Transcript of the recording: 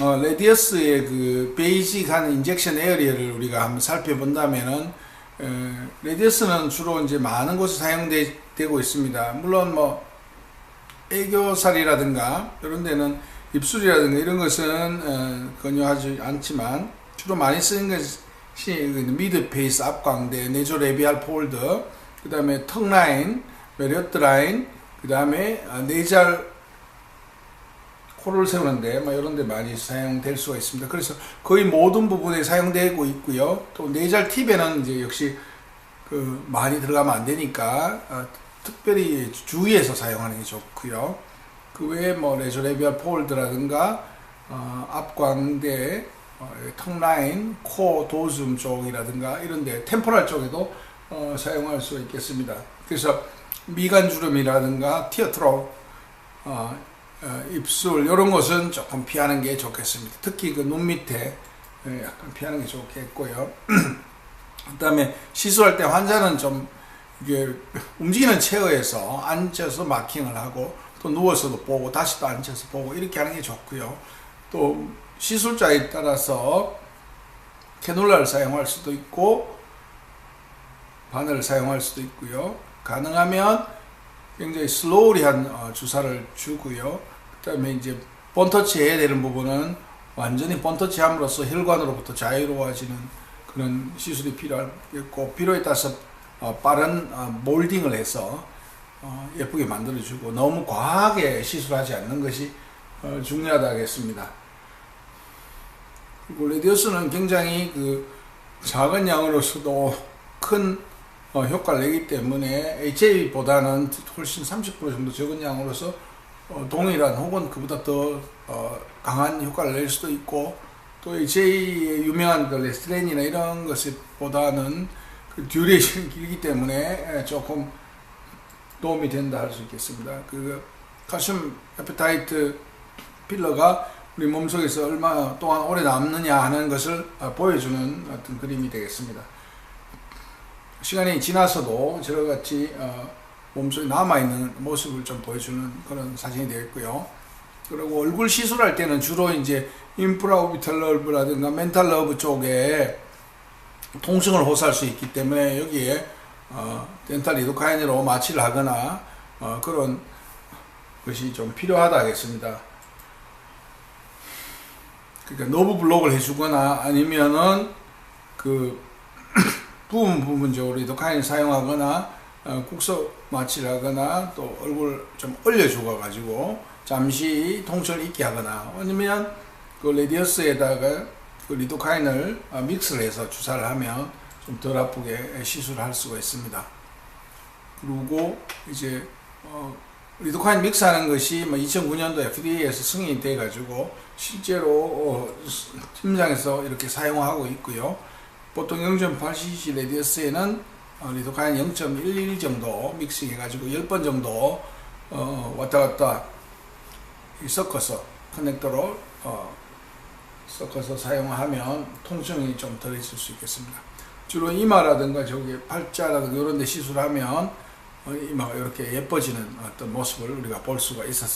어, 레디어스의 그 베이직한 인젝션 에어리어를 우리가 한번 살펴본다면은 어, 레디어스는 주로 이제 많은 곳에 사용되고 있습니다. 물론 뭐 애교살이라든가 이런 데는 입술이라든가 이런 것은 어, 권유하지 않지만 주로 많이 쓰는 것이 그 미드 페이스 앞광대, 네조 레비알 폴드, 그 다음에 턱 라인, 메리어트 라인, 그 다음에 네잘 코를 세우는데 뭐 이런 데 많이 사용될 수가 있습니다. 그래서 거의 모든 부분에 사용되고 있고요. 또 네잘 팁에는 이제 역시 그 많이 들어가면 안 되니까 어, 특별히 주위에서 사용하는 게 좋고요. 그 외에 뭐 레저레비얼 폴드라든가 어, 앞광대, 어, 턱 라인, 코 도즘 쪽이라든가 이런데 템포럴 쪽에도 어, 사용할 수 있겠습니다. 그래서 미간 주름이라든가 티어트로 어, 어, 입술 이런 것은 조금 피하는 게 좋겠습니다. 특히 그 눈 밑에 예, 약간 피하는 게 좋겠고요. 그다음에 시술할 때 환자는 좀 이게 움직이는 체어에서 앉아서 마킹을 하고 또 누워서도 보고 다시 또 앉아서 보고 이렇게 하는 게 좋고요. 또 시술자에 따라서 캐놀라를 사용할 수도 있고 바늘을 사용할 수도 있고요. 가능하면 굉장히 슬로우리한 어, 주사를 주고요. 그다음에 이제 번터치 해야 되는 부분은 완전히 번터치 함으로써 혈관으로부터 자유로워지는 그런 시술이 필요하겠고 필요에 따라서 어, 빠른 어, 몰딩을 해서 어, 예쁘게 만들어주고 너무 과하게 시술하지 않는 것이 어, 중요하다겠습니다. 그리고 레디오스는 굉장히 그 작은 양으로서도 큰 어, 효과를 내기 때문에 HA보다는 훨씬 30% 정도 적은 양으로서 어, 동일한 혹은 그보다 더 어, 강한 효과를 낼 수도 있고 또 HA의 유명한 그 레스트레인이나 이런 것보다는 그 듀레이션이 길기 때문에 조금 도움이 된다 할 수 있겠습니다. 그 칼슘 에피타이트 필러가 우리 몸속에서 얼마 동안 오래 남느냐 하는 것을 어, 보여주는 어떤 그림이 되겠습니다. 시간이 지나서도 저같이 어, 몸속에 남아있는 모습을 좀 보여주는 그런 사진이 되겠고요. 그리고 얼굴 시술할 때는 주로 이제 인프라오비탈 러브라든가 멘탈 러브 쪽에 통증을 호소할 수 있기 때문에 여기에 어, 덴탈 리도카인으로 마취를 하거나 어, 그런 것이 좀 필요하다 하겠습니다. 그러니까 노브 블록을 해주거나 아니면은 그 부분 부분적으로 리도카인을 사용하거나 어, 국소 마취를 하거나 또 얼굴 좀 올려주어 가지고 잠시 통증을 잊게 하거나 아니면 그 레디어스에다가 그 리도카인을 어, 믹스를 해서 주사를 하면 좀 덜 아프게 시술을 할 수가 있습니다. 그리고 이제 어, 리도카인 믹스하는 것이 뭐 2009년도 FDA에서 승인이 돼 가지고 실제로 어, 팀장에서 이렇게 사용하고 있고요. 보통 0.8cc 레디어스에는 어, 리도카인 0.11 정도 믹싱 해 가지고 10번 정도 어, 왔다 갔다 섞어서 커넥터로 어, 섞어서 사용하면 통증이 좀 덜 있을 수 있겠습니다. 주로 이마라든가 저기 팔자라든가 이런 데 시술하면 어, 이마가 이렇게 예뻐지는 어떤 모습을 우리가 볼 수가 있었습니다.